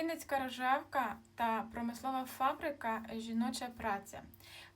Вінницька рожевка та промислова фабрика Жіноча праця.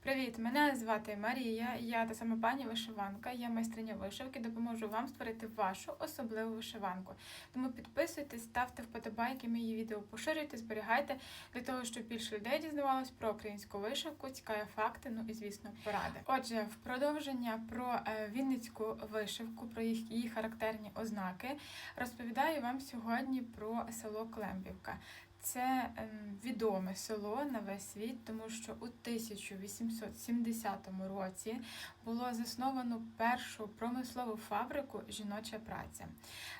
Привіт! Мене звати Марія. Я та сама пані вишиванка. Я майстриня вишивки. Допоможу вам створити вашу особливу вишиванку. Тому підписуйтесь, ставте вподобайки мої відео, поширюйте, зберігайте для того, щоб більше людей дізнавалось про українську вишивку, цікаві факти, ну і звісно, поради. Отже, в продовження про е, вінницьку вишивку, про їх її характерні ознаки, розповідаю вам сьогодні про село Клембівка. Це ем, відоме село на весь світ, тому що у 1870 році було засновано першу промислову фабрику Жіноча праця.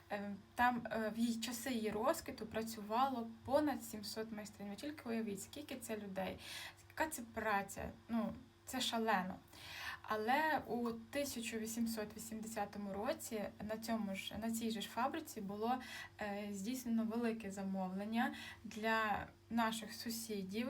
Ем, Там е, в її часи її розквіту працювало понад 700 майстринь. Ви тільки уявіть, скільки це людей, яка це праця. Ну, це шалено. Але у 1880 році на цьому ж на цій же ж фабриці було е, здійснено велике замовлення для наших сусідів.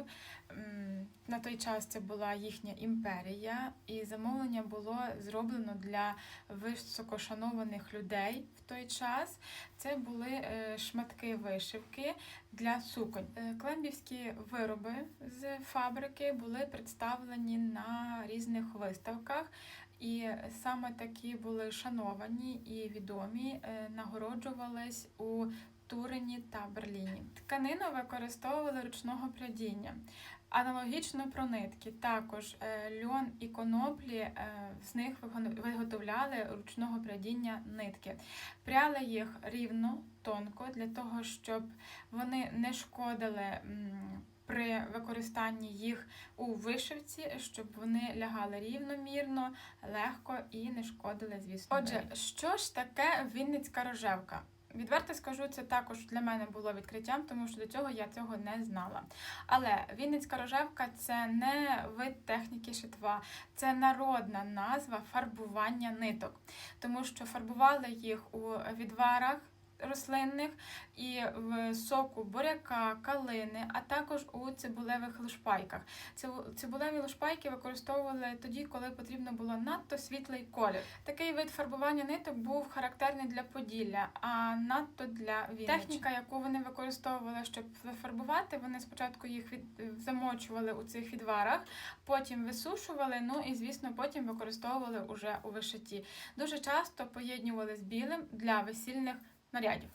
На той час це була їхня імперія, і замовлення було зроблено для високошанованих людей в той час. Це були е, шматки вишивки для суконь. Е, Клембівські вироби з фабрики були представлені на різних виставках. І саме такі були шановані і відомі, е, нагороджувались у Турині та Берліні. Тканину використовували ручного прядіння. Аналогічно про нитки, також е, льон і коноплі, е, з них виготовляли ручного прядіння нитки. Пряли їх рівно, тонко, для того, щоб вони не шкодили при використанні їх у вишивці, щоб вони лягали рівномірно, легко і не шкодили, звісно. Отже, що ж таке Вінницька рожевка? Відверто скажу, це також для мене було відкриттям, тому що до цього я цього не знала. Але Вінницька рожевка це не вид техніки шитва, це народна назва фарбування ниток, тому що фарбували їх у відварах. Рослинних і в соку буряка, калини, а також у цибулевих лушпайках. Цибулеві лушпайки використовували тоді, коли потрібно було надто світлий колір. Такий вид фарбування ниток був характерний для Поділля, а надто для Вінниччини. Техніка, яку вони використовували, щоб зафарбувати, вони спочатку їх від... замочували у цих відварах, потім висушували, ну і звісно, потім використовували уже у вишиті. Дуже часто поєднували з білим для весільних нарядів.